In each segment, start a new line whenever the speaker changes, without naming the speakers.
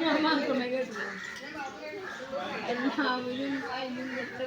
ഞാൻ മാത്രമേ കേട്ടുള്ളൂ എല്ലാവരും അതിനും എത്ര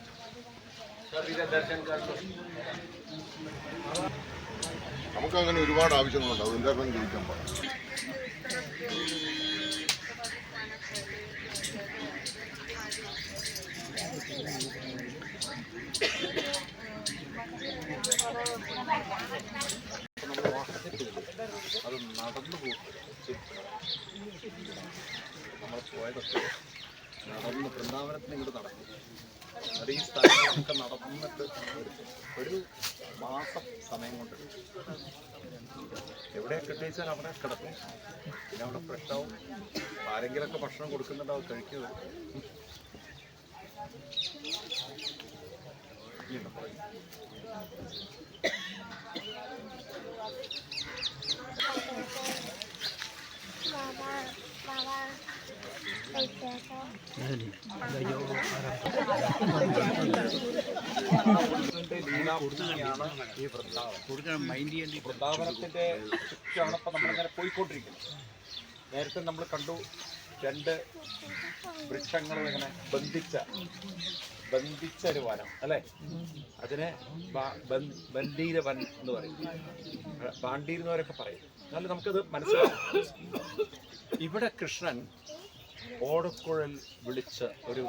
നമുക്ക് അങ്ങനെ ഒരുപാട് ആവശ്യങ്ങളുണ്ട്. അത് എല്ലാവർക്കും ജയിക്കാൻ പാടില്ല.
അത് നടന്നു പോകും നമ്മൾ പോയതൊക്കെ നടന്ന് വൃന്ദാവനത്തിന് ഇങ്ങോട്ട് നടക്കും. അത് ഈ സ്ഥലങ്ങളൊക്കെ നടന്നിട്ട് ഒരു- മാസം സമയം കൊണ്ട് എവിടെ കിട്ടിയാൽ അവിടെ കിടക്കും? പിന്നെ അവിടെ ഫ്രഷാവും ആരെങ്കിലൊക്കെ ഭക്ഷണം കൊടുക്കുന്നുണ്ടാവും കഴിക്കുക
बाबा
വൃന്ദാവനത്തിന്റെ ചുറ്റാണ് ഇപ്പൊ നമ്മളിങ്ങനെ പോയിക്കൊണ്ടിരിക്കുന്നത്. നേരത്തെ നമ്മൾ കണ്ടു രണ്ട് വൃക്ഷങ്ങൾ ഇങ്ങനെ ബന്ധിച്ച ബന്ധിച്ച ഒരു വനം അല്ലെ? അതിനെ ബന്ധീര വൻ എന്ന് പറയും. പാണ്ഡീരുന്നവരൊക്കെ പറയും. എന്നാലും നമുക്കത് മനസ്സിലാവും. ഇവിടെ കൃഷ്ണൻ ഓടക്കുഴൽ വിളിച്ച് ഒരു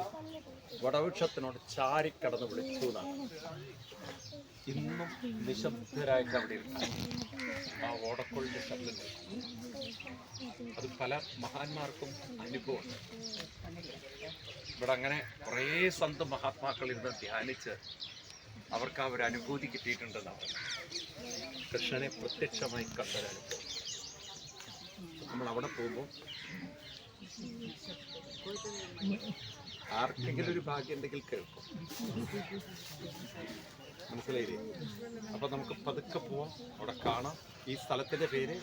വടവൃക്ഷത്തിനോട് ചാരിക്കടന്ന് വിളിച്ചു എന്നാണ്. ഇന്നും നിശബ്ദരായിട്ട് അവിടെ ആ ഓടക്കുഴലിന്റെ ശബ്ദം അത് പല മഹാന്മാർക്കും അനുഭവമുണ്ട് ഇവിടെ അങ്ങനെ കുറേ സന്ത് മഹാത്മാക്കൾ ഇരുന്ന് ധ്യാനിച്ച് അവർക്ക് ആ ഒരു അനുഭൂതി കിട്ടിയിട്ടുണ്ടെന്നാണ്. കൃഷ്ണനെ പ്രത്യക്ഷമായി കണ്ടൊരനുഭവം നമ്മൾ അവിടെ പോകുമ്പോൾ ആർക്കെങ്കിലും ഒരു ഭാഗ്യം എന്തെങ്കിലും കേൾക്കും. മനസ്സിലായില്ലേ? അപ്പൊ നമുക്ക് പതുക്കെ പോവാം. അവിടെ കാണാം. ഈ സ്ഥലത്തിന്റെ പേര്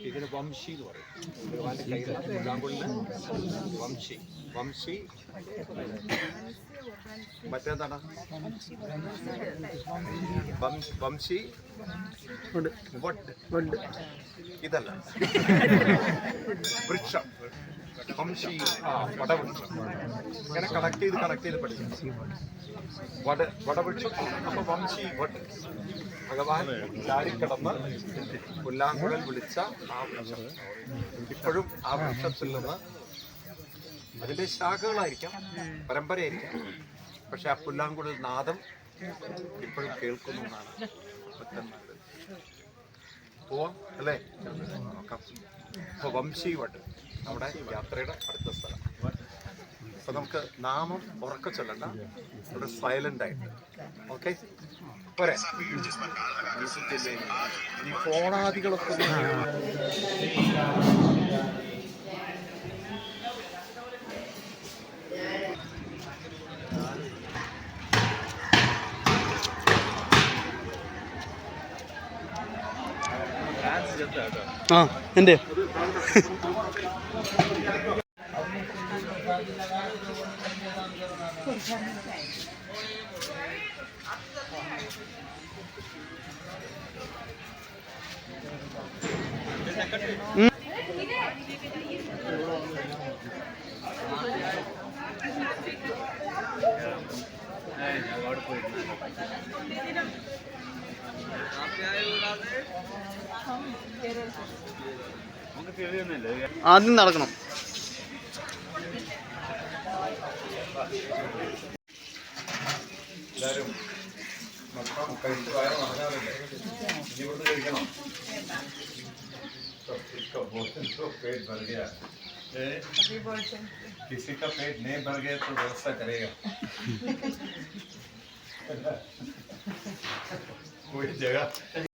ഇതിന് വംശി എന്ന് പറയും. ഭഗവാന്റെ കയ്യിൽ പുല്ലാങ്കുഴലിന് വംശി. വംശി. മറ്റേന്താണ് വം- വംശി. ഇതല്ല. വൃക്ഷം. വംശി ആ വടവൃക്ഷം ഇങ്ങനെ കണക്ട് ചെയ്ത് കണക്ട് ചെയ്ത് പഠിക്കും വട വടവൃക്ഷം അപ്പൊ വംശി വട്ട് ഭഗവാൻ ചാരിക്കടന്ന് പുല്ലാങ്കുഴൽ വിളിച്ച ആ വൃക്ഷം. ഇപ്പോഴും ആ വൃക്ഷത്തിൽ നിന്ന് അതിന്റെ ശാഖകളായിരിക്കാം പരമ്പരയായിരിക്കാം. പക്ഷെ ആ പുല്ലാങ്കുഴൽ നാദം ഇപ്പോഴും കേൾക്കുന്നു എന്നാണ് പോവാം അല്ലേ? നോക്കാം. അപ്പൊ വംശി വട്ട് നമ്മുടെ യാത്രയുടെ അടുത്ത സ്ഥലം. അപ്പൊ നമുക്ക് നാമം ഉറക്ക ചൊല്ലണ്ട. ഇവിടെ സൈലന്റ് ആയിട്ട്. ഓക്കെ പോരെ. ഈ ഫോണാദികളൊക്കെ
ആ എന്റെ ആദ്യം നടക്കണം.
എല്ലാവരും കഴിച്ചു വയറ് നിറഞ്ഞാലല്ലേ ഇനി ഇവിടുന്ന് കഴിക്കണം इसको बोलते तो पेट भर गया। किसी का पेट नहीं भर गया तो व्यवस्था करेगा। कोई जगह।